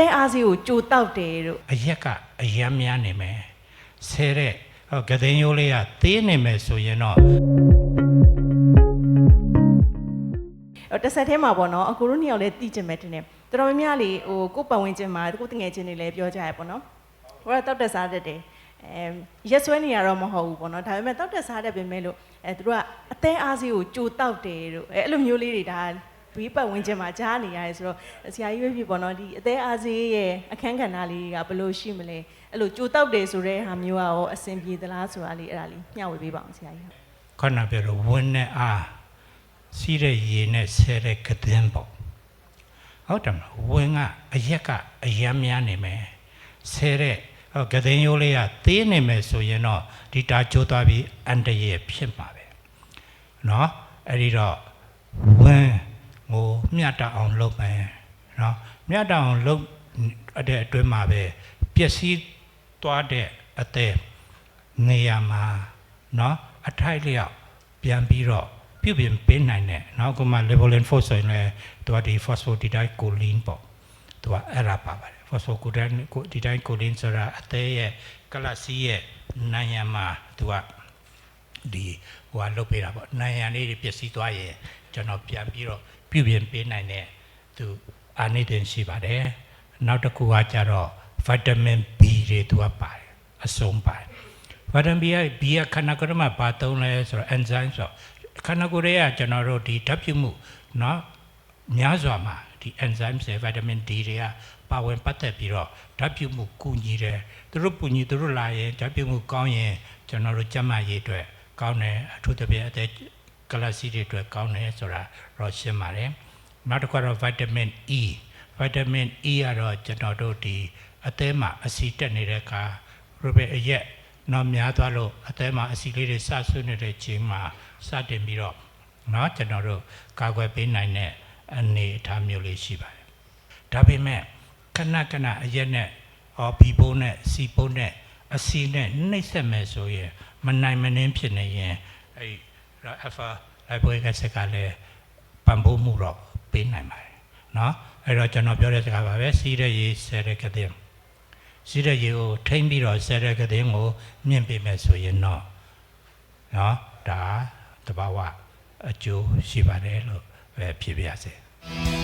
သေးအားစီးကိုကြိုတောက်တယ်တို့အရက်ကအယမ်းများနေမယ်ဆဲတဲ့ဟောကတဲ့ရိုးလေးကသေးနေမယ်ဆိုရင်တော့ဟိုတစ်ဆက်တည်းမှာပေါ့နော်အကိုတို့နှစ်ယောက်လည်းတည်ကျင်မဲ့တင်တယ်တော်တော်များများလေဟိုကိုယ့်ပတ်ဝန်းကျင်မှာကိုယ့်တငယ်ချင်းတွေလည်းပြောကြရပေါ့နော်ဟိုကတောက်တက်စားတတ်တယ်အဲရက်ဆွဲနေရတော့မဟုတ်ဘူးပေါ့နော်ဒါပေမဲ့တောက်တက်စားတတ်ပေမဲ့လို့အဲသူတို့ကအသေးအားစီးကိုကြိုတောက်တယ်တို့အဲအဲ့လိုမျိုးလေးတွေဒါ ဘေးပတ်ဝန်းကျင်မှာကြားနေရတယ်ဆိုတော့ဆရာကြီးပဲဖြစ်ပေါ့နော်ဒီအသေးအားစီးရဲ့အခန်းကဏ္ဍလေးကဘယ်လိုရှိမလဲအဲ့လိုကြိုတောက်တယ်ဆိုတဲ့ဟာမျိုးကရောအဆင်ပြေသလားဆိုတာလေးအဲ့ဒါလေးမျှဝေပေးပါအောင်ဆရာကြီး ခဏပြောလို့ဝင်းနဲ့အားစီးတဲ့ရေနဲ့ဆဲတဲ့ကတဲ့ပေါ့ဟုတ်တယ်မလားဝင်းကအရက်ကအယမ်းများနေမယ်ဆဲတဲ့ဟောကတဲ့ရိုးလေးကသေးနေမယ်ဆိုရင်တော့ဒီတာကျိုးသွားပြီးအန်တရဖြစ်မှာပဲเนาะအဲ့ဒီတော့ဝင်း ဟိုမျှတအောင်လုပ်မယ်နော်မျှတအောင်လုပ်တဲ့အတွင်းမှာပဲပျက်စီးသွားတဲ့အသည်နေရာမှာနော်အထိုက်လျောက်ပြန်ပြီးတော့ပြုပြင်ပေးနိုင်တဲ့နော်အခုမှ leveling force ဆိုရင်လည်းသူကဒီ phosphatidylcholine ပေါ့သူကအဲ့ဒါပါပါတယ် phosphatidylcholine ဆိုတာအသည်ရဲ့ကလစီရဲ့နိုင်ရမှာသူကဒီဟိုဟာလုတ်ပေးတာပေါ့နိုင်ရန်လေးတွေပျက်စီးသွားရင်ကျွန်တော်ပြန်ပြီးတော့ ပြုပြင်ပေးနိုင်တဲ့သူအာနိသင်ရှိပါတယ်နောက်တစ်ခုကကြတော့ vitamin B တွေသူကပါတယ်အစုံပါတယ် vitamin B က B ကခန္ဓာကိုယ်မှာပါသုံးလဲဆိုတော့ enzyme ဆိုတော့ခန္ဓာကိုယ်ရဲ့ကကျွန်တော်တို့ဒီဓာတ်ပြုမှုเนาะများစွာမှာဒီ enzyme တွေ vitamin D တွေကပါဝင်ပတ်သက်ပြီးတော့ဓာတ်ပြုမှုကူညီတယ်သူတို့ပူညီသူတို့လာရင်ဓာတ်ပြုမှုကောင်းရင်ကျွန်တော်တို့ကျန်းမာရေးအတွက်ကောင်းတယ်အထူးသဖြင့်အသက် ကလစီတွေအတွက်ကောင်းတယ်ဆိုတာတော့ရှင်းပါတယ်နောက်တစ်ခုကတော့ vitamin E vitamin E ကတော့ကျွန်တော်တို့ဒီအသည်းမှာအဆီတက်နေတဲ့အခါရိုဘယ်အရက်တော့များသွားလို့အသည်းမှာအဆီလေးတွေစဆွနေတဲ့ချိန်မှာစတင်ပြီးတော့เนาะကျွန်တော်တို့ကာကွယ်ပေးနိုင်တဲ့အနေအထားမျိုးလေးရှိပါတယ် ဒါပေမဲ့ခဏခဏအရက်နဲ့ဟောဘီပုံးနဲ့စီပုံးနဲ့အစီနဲ့နှိမ့်ဆက်မယ်ဆိုရင်မနိုင်မနှင်းဖြစ်နေရင်အဲ့ အဖာလိုက်ပွဲကစကလည်းပံပိုးမှုတော့ပေးနိုင်ပါတယ်เนาะအဲ့တော့ကျွန်တော်ပြောတဲ့စကားပါပဲစီးတဲ့ရေးဆဲတဲ့ကတဲ့စီးတဲ့ရေးကိုထိမ့်ပြီးတော့ဆဲတဲ့ကတဲ့ကိုမြင့်ပေးမယ်ဆိုရင်တော့เนาะဒါတဘာဝအကျိုးရှိပါတယ်လို့ပဲဖြစ်ပါစေ